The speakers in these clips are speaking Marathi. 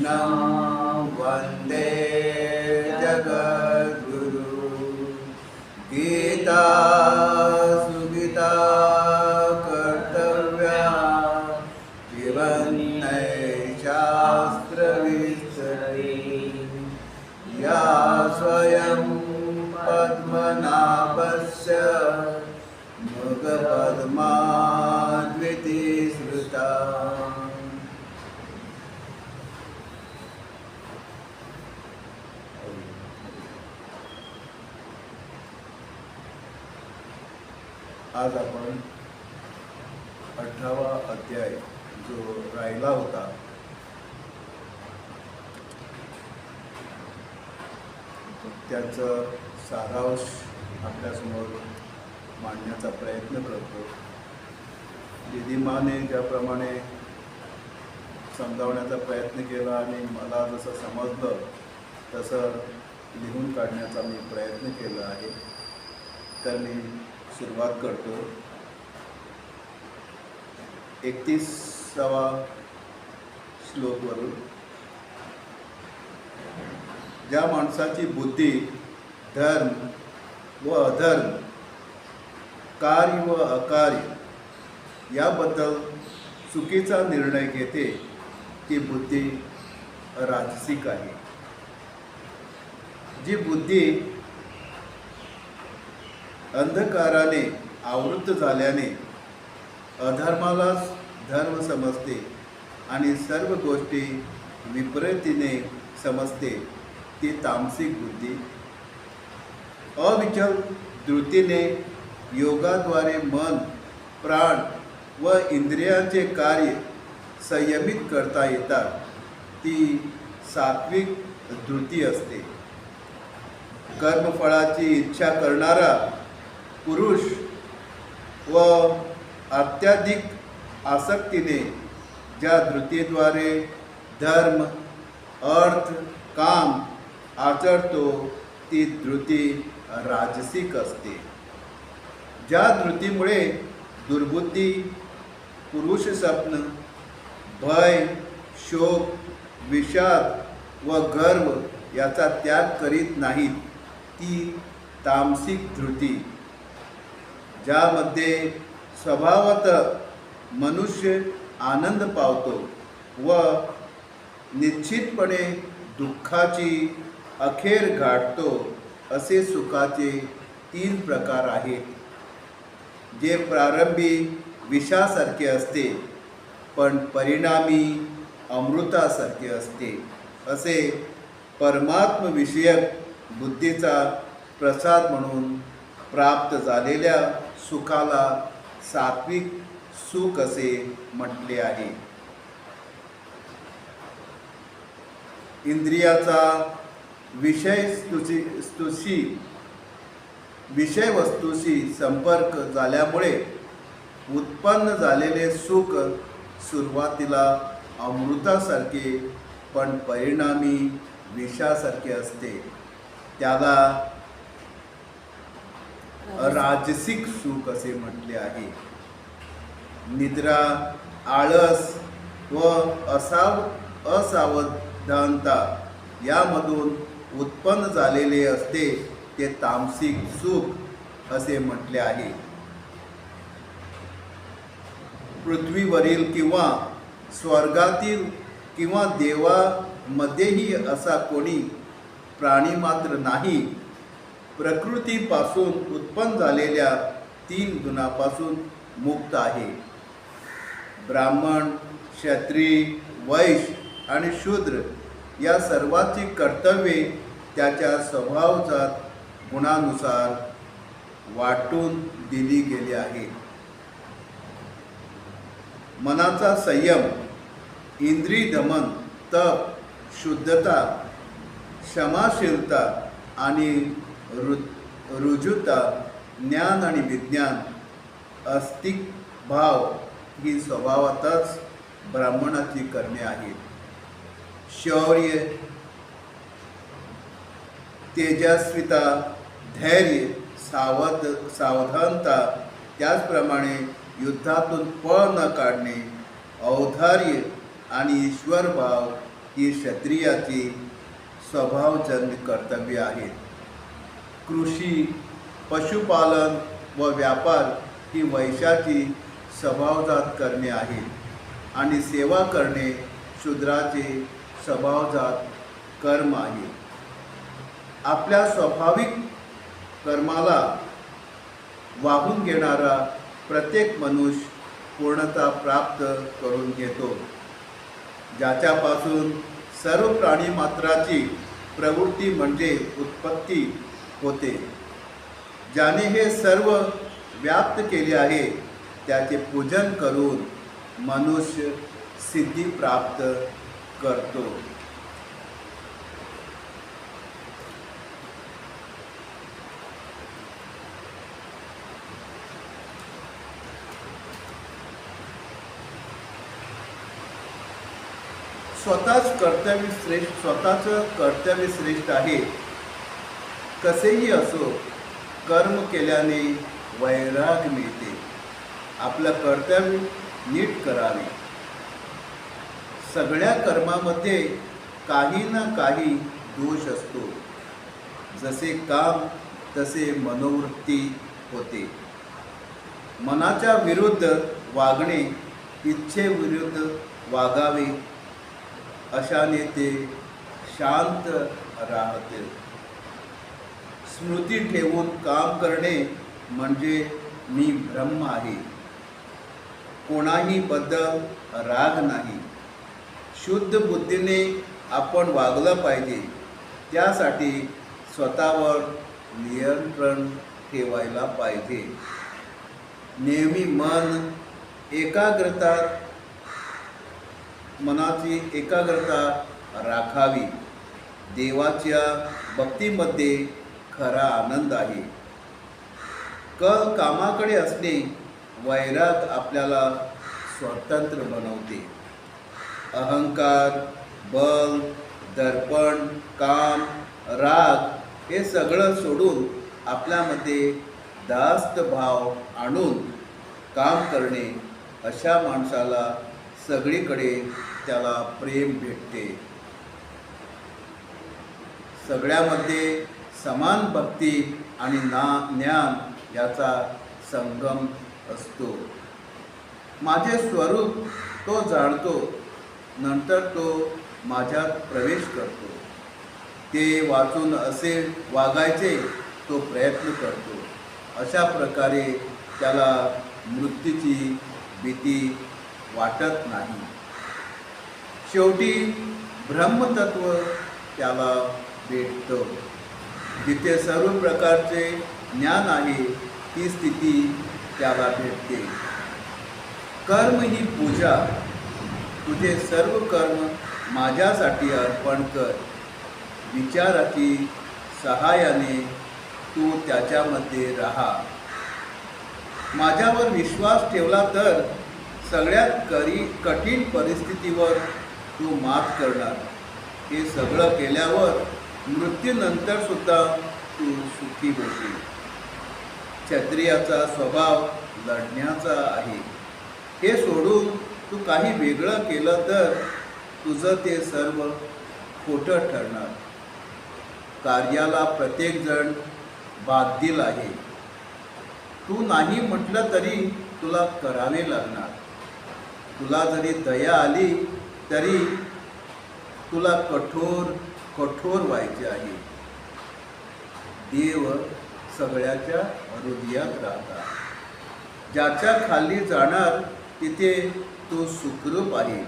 कृष्णं वन्दे आज आपण अठरावा अध्याय जो राहिला होता त्याचं सारांश आपल्यासमोर मांडण्याचा प्रयत्न करतो. दिदीमाने ज्याप्रमाणे समजावण्याचा प्रयत्न केला आणि मला जसं समजलं तसं लिहून काढण्याचा मी प्रयत्न केला आहे. तर मी सुरुवात करतो. एकतीसावा श्लोकवरून. ज्या माणसाची बुद्धी धर्म व अधर्म कार्य व अकार्य याबद्दल चुकीचा निर्णय घेते ती बुद्धी राजसिक आहे. जी बुद्धी अंधकाराने आवृत्त झाल्याने अधर्मालाच धर्म समजते आणि सर्व गोष्टी विपरीतीने समजते ती तामसिक बुद्धी. अविचल धृतीने योगाद्वारे मन प्राण व इंद्रियांचे कार्य संयमित करता येतात ती सात्विक धृती असते. कर्मफळाची इच्छा करणारा पुरुष व अत्याधिक आसक्तीने ज्या धृतीद्वारे धर्म अर्थ काम आचरतो ती धृती राजसिक असते. ज्या धृतीमुळे दुर्बुद्धी पुरुष स्वप्न भय शोक विषाद व गर्व याचा त्याग करीत नाहीत ती तामसिक धृती. ज्यामध्ये स्वभावत मनुष्य आनंद पावतो व निश्चितपणे दुःखाची अखेर गाठतो असे सुखाचे तीन प्रकार आहेत. जे प्रारंभी विषासारखे असते पण परिणामी अमृतासारखे असते असे परमात्मविषयक बुद्धीचा प्रसाद म्हणून प्राप्त झालेल्या सुखाला सात्विक सुख असे म्हटले आहे. इंद्रियाचा विषय स्तुशी स्तुशी विषय वस्तूशी संपर्क झाल्यामुळे उत्पन्न झालेले सुख सुरुवातीला अमृतासारखे पण परिणामी विषासारखे असते. त्याला राजसिक सुख असे म्हटले आहे. निद्रा आळस व असाव असावधानता यामधून उत्पन्न झालेले असते ते तामसिक सुख असे म्हटले आहे. पृथ्वीवरील किंवा स्वर्गातील किंवा देवामध्येही असा कोणी प्राणी मात्र नाही. प्रकृतीपासून उत्पन्न झालेल्या तीन गुणापासून मुक्त आहे. ब्राह्मण क्षत्रिय वैश्य आणि शूद्र या सर्वांची कर्तव्ये त्याच्या स्वभावजात गुणानुसार वाटून दिली गेली आहे मनाचा संयम इंद्रिय दमन तप शुद्धता क्षमाशीलता आणि रु रुजुता ज्ञान आणि विज्ञान अस्तिक भाव ही स्वभावातच ब्राह्मणाची करणे आहेत. शौर्य तेजस्विता धैर्य सावध सावधानता त्याचप्रमाणे युद्धातून पळ न काढणे औदार्य आणि ईश्वरभाव ही क्षत्रियाची स्वभावजन्य कर्तव्य आहेत. कृषी पशुपालन व व्यापार ही वैशाची स्वभावजात करणे आहे आणि सेवा करणे शूद्राचे स्वभावजात कर्म आहे. आपल्या स्वाभाविक कर्माला वाहून घेणारा प्रत्येक मनुष्य पूर्णता प्राप्त करून घेतो. ज्याच्यापासून सर्व प्राणी मात्राची प्रवृत्ती म्हणजे उत्पत्ती होते. ज्याने हे सर्व व्याप्त केले आहे त्याचे पूजन करून मनुष्य सिद्धी प्राप्त करतो. स्वतःच कर्तव्य श्रेष्ठ स्वतःचं कर्तव्य श्रेष्ठ आहे. कसेही असो कर्म केल्याने वैराग मिळते. आपलं कर्तव्य नीट करावे. सगळ्या कर्मामध्ये काही ना काही दोष असतो. जसे काम तसे मनोवृत्ती होते. मनाच्या विरुद्ध वागणे इच्छेविरुद्ध वागावे अशाने ते शांत राहतील. स्मृती ठेवून काम करणे म्हणजे मी ब्रह्म आहे. कोणाही बद्दल राग नाही. शुद्ध बुद्धीने आपण वागलं पाहिजे. त्यासाठी स्वतःवर नियंत्रण ठेवायला पाहिजे. नेहमी मन एकाग्रता मनाची एकाग्रता राखावी. देवाच्या भक्तीमध्ये खरा आनंद आहे. कल कामाकडे असणे वैराग आपल्याला स्वतंत्र बनवते. अहंकार बल दर्पण काम राग हे सगळं सोडून आपल्यामध्ये दास्त भाव आणून काम करणे अशा माणसाला सगळीकडे त्याला प्रेम भेटते. सगळ्यामध्ये समान भक्ती आणि ना ज्ञान याचा संगम असतो. माझे स्वरूप तो जाणतो नंतर तो माझ्यात प्रवेश करतो. ते वाचून असे वागायचे तो प्रयत्न करतो. अशा प्रकारे त्याला मृत्यूची भीती वाटत नाही. शेवटी ब्रह्मतत्व त्याला भेटतं. जिथे सर्व प्रकारचे ज्ञान आहे ती स्थिती त्याला भेटते. कर्म ही पूजा. तुझे सर्व कर्म माझ्यासाठी अर्पण कर. विचाराची सहाय्याने तू त्याच्यामध्ये राहा. माझ्यावर विश्वास ठेवला तर सगळ्यात करी कठीण परिस्थितीवर तू मात करणार. हे सगळं केल्यावर मृत्यूनंतर सुद्धा तू सुखी होशील. क्षत्रियाचा स्वभाव लढण्याचा आहे. हे सोडून तू काही वेगळं केलं तर तुझं ते सर्व खोटं ठरणार. कार्याला प्रत्येकजण बाधिल आहे. तू नाही म्हटलं तरी तुला करावे लागणार. तुला जरी दया आली तरी तुला कठोर कठोर व्हायचे आहे. देव सगळ्याच्या हृदयात राहतात. ज्याच्या खाली जाणार तिथे तो सुखरूप आहे.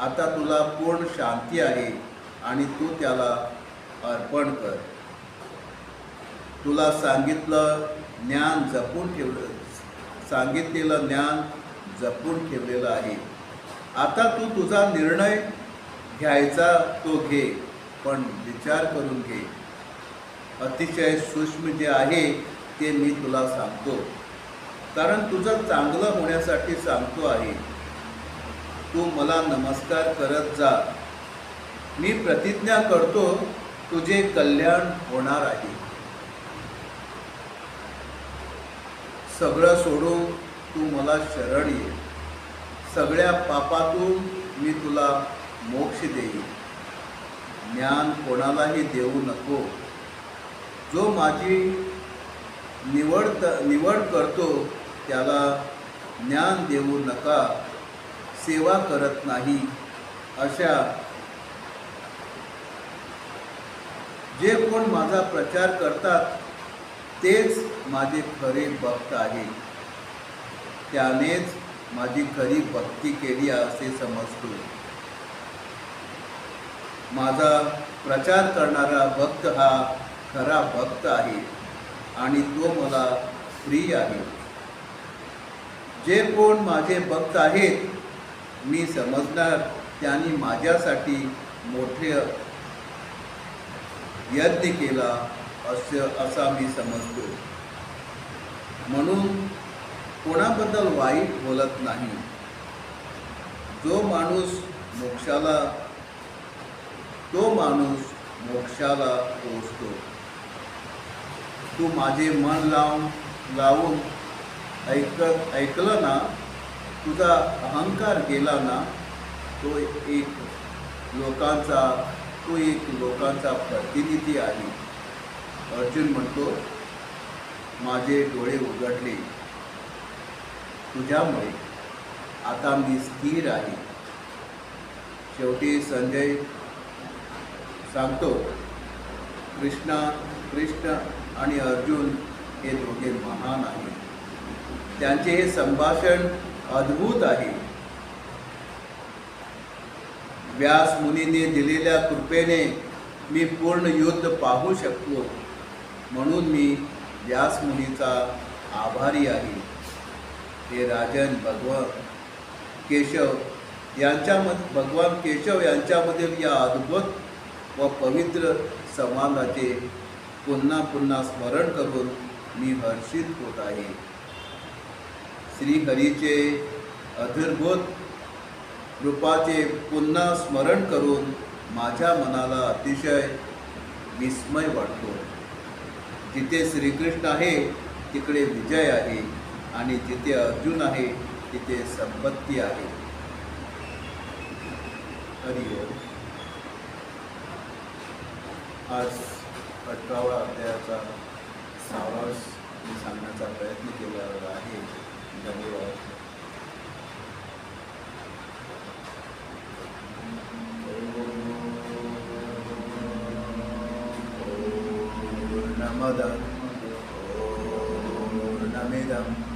आता तुला पूर्ण शांती आहे आणि तू त्याला अर्पण कर. तुला सांगितलं ज्ञान जपून ठेवलं सांगितलेलं ज्ञान जपून ठेवलेलं आहे. आता तू तुझा निर्णय घ्यायचा तो घे. पण विचार करून घे. अतिशय सूक्ष्म जे आहे ते मी तुला सांगतो. कारण तुझं चांगलं होण्यासाठी सांगतो आहे. तू मला नमस्कार करत जा. मी प्रतिज्ञा करतो तुझे कल्याण होणार आहे. सगळं सोडून तू मला शरण ये. सगळ्या पापातून मी तुला मोक्ष देईन. ज्ञान कोणालाही देऊ नको. जो माझी निवड निवड करतो त्याला ज्ञान देऊ नका सेवा करत नाही. अशा जे कोण माझा प्रचार करतात तेच माझे खरे भक्त आहे. त्यानेच माझी खरी भक्ती केली असे समजतो. माझा प्रचार करणारा भक्त हा खरा भक्त आहे आणि तो मला प्रिय आहे. जे कोण माझे भक्त आहेत मी समजणार त्यांनी माझ्यासाठी मोठे यज्ञ केला असं असा मी समजतो. म्हणून कोणाबद्दल वाईट बोलत नाही. जो माणूस मोक्षाला तो माणूस मोक्षाला पोचतो तू माझे मन लावून लावून ऐकत ऐकलं ना तुझा अहंकार गेला ना तो एक लोकांचा तो एक लोकांचा प्रतिनिधी आहे. अर्जुन म्हणतो माझे डोळे उघडले. तुझ्यामुळे आता मी स्थिर आहे. शेवटी संजय सांगतो. कृष्णा कृष्ण आणि अर्जुन हे दोघे महान आहेत. त्यांचे हे संभाषण अद्भुत आहे. व्यास मुनीने दिलेल्या कृपेने मी पूर्ण युद्ध पाहू शकलो म्हणून मी व्यास मुनीचा आभारी आहे. हे राजन भगवान केशव यांच्यामध्ये भगवान केशव यांच्यामधील या अद्भुत व पवित्र संवादाचे पुन्हा पुन्हा स्मरण करून मी हर्षित होत आहे. श्रीहरीचे अधीरभूत रूपाचे पुन्हा स्मरण करून माझ्या मनाला अतिशय विस्मय वाटतो. जिथे श्रीकृष्ण आहे तिकडे विजय आहे आणि जिथे अर्जुन आहे तिथे संपत्ती आहे. हरिओम. आज अठरावा अध्यायाचा सारांश मी सांगण्याचा प्रयत्न केलेला आहे. धन्यवाद. पूर्णमदं पूर्णमिदं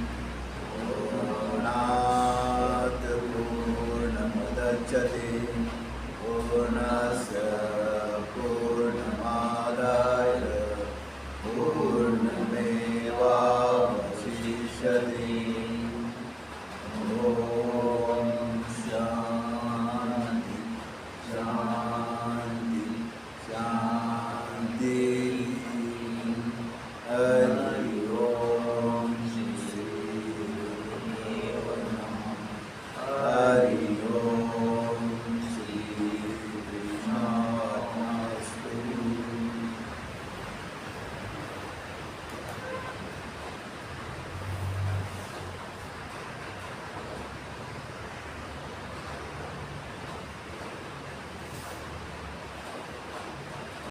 euh,